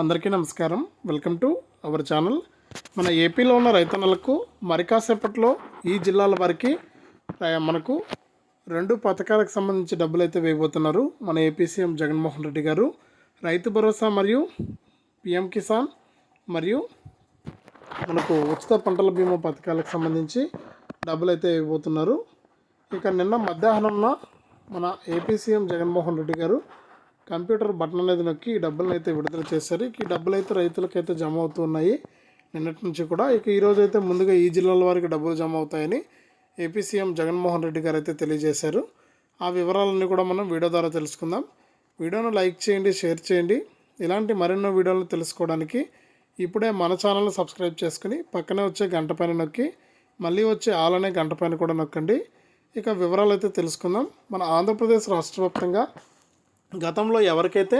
అందరికీ నమస్కారం. Welcome to our channel. మన ఏపీలో ఉన్న రైతన్నలకు మరి కాసేపట్లో ఈ జిల్లాల వారికి మనకు రెండు పథకాలకు సంబంధించి డబ్బులు అయితే వేయబోతున్నారు. మన ఏపీ సీఎం జగన్మోహన్ రెడ్డి గారు. రైతు భరోసా మరియు పిఎం కిసాన్ మరియు మనకు ఉచిత పంటల బీమా పథకాలకు సంబంధించి డబ్బులు అయితే ఇవ్వబోతున్నారు ఇక నిన్న మధ్యాహ్నంన మన ఏపీ సీఎం జగన్మోహన్ రెడ్డి గారు కంప్యూటర్ బటన్ అనేది నొక్కి ఈ డబ్బులను అయితే విడుదల చేశారు. ఈ డబ్బులు అయితే రైతులకైతే జమ అవుతున్నాయి. నిన్నటి నుంచి కూడా ఇక ఈరోజు అయితే ముందుగా ఈ జిల్లాల వారికి డబ్బులు జమ అవుతాయని ఏపీ సీఎం జగన్మోహన్ రెడ్డి గారు అయితే తెలియజేశారు. ఆ వివరాలన్నీ కూడా మనం వీడియో ద్వారా తెలుసుకుందాం. వీడియోను లైక్ చేయండి షేర్ చేయండి. ఇలాంటి మరెన్నో వీడియోలు తెలుసుకోవడానికి ఇప్పుడే మన ఛానల్ని సబ్స్క్రైబ్ చేసుకుని పక్కనే వచ్చే గంట పైన నొక్కి మళ్ళీ వచ్చే ఆల్ అనే గంట పైన కూడా నొక్కండి. ఇక వివరాలు అయితే తెలుసుకుందాం. మన ఆంధ్రప్రదేశ్ రాష్ట్ర వ్యాప్తంగా గతంలో ఎవరికైతే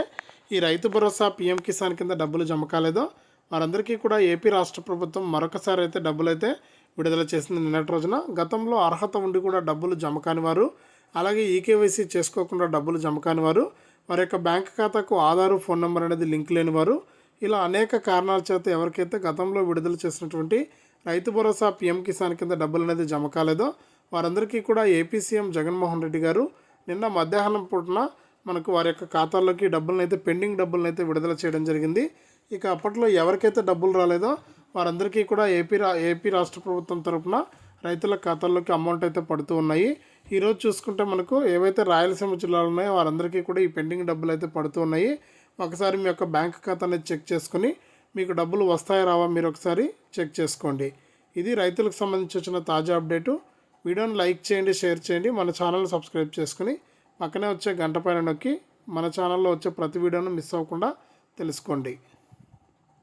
ఈ రైతు భరోసా పీఎం కిసాన్ కింద డబ్బులు జమ కాలేదో వారందరికీ కూడా ఏపీ రాష్ట్ర ప్రభుత్వం మరొకసారి అయితే డబ్బులైతే విడుదల చేసింది నిన్నటి రోజున. గతంలో అర్హత ఉండి కూడా డబ్బులు జమ కాని వారు అలాగే ఈకేవైసీ చేసుకోకుండా డబ్బులు జమ కాని వారు వారి యొక్క బ్యాంక్ ఖాతాకు ఆధారు ఫోన్ నెంబర్ అనేది లింక్ లేని వారు. ఇలా అనేక కారణాల చేత ఎవరికైతే గతంలో విడుదల చేసినటువంటి రైతు భరోసా పీఎం కిసాన్ కింద డబ్బులు అనేది జమ కాలేదో వారందరికీ కూడా ఏపీ సీఎం జగన్మోహన్ రెడ్డి గారు నిన్న మధ్యాహ్నం పూటన మనకు వారి యొక్క ఖాతాల్లోకి డబ్బులను అయితే పెండింగ్ డబ్బులను అయితే విడుదల చేయడం జరిగింది. ఇక అప్పట్లో ఎవరికైతే డబ్బులు రాలేదో వారందరికీ కూడా ఏపీ రా ఏపీ రాష్ట్ర ప్రభుత్వం తరఫున రైతుల ఖాతాల్లోకి అమౌంట్ అయితే పడుతూ ఉన్నాయి. ఈరోజు చూసుకుంటే మనకు ఏవైతే రాయలసీమ జిల్లాలు ఉన్నాయో వారందరికీ కూడా ఈ పెండింగ్ డబ్బులు అయితే పడుతూ ఉన్నాయి. ఒకసారి మీ యొక్క బ్యాంక్ ఖాతా అనేది చెక్ చేసుకుని మీకు డబ్బులు వస్తాయా రావా మీరు ఒకసారి చెక్ చేసుకోండి. ఇది రైతులకు సంబంధించి వచ్చిన తాజా అప్డేటు. వీడియోని లైక్ చేయండి షేర్ చేయండి. మన ఛానల్ సబ్స్క్రైబ్ చేసుకుని పక్కనే వచ్చే గంట పైన నొక్కి మన ఛానల్లో వచ్చే ప్రతి వీడియోను మిస్ అవ్వకుండా తెలుసుకోండి.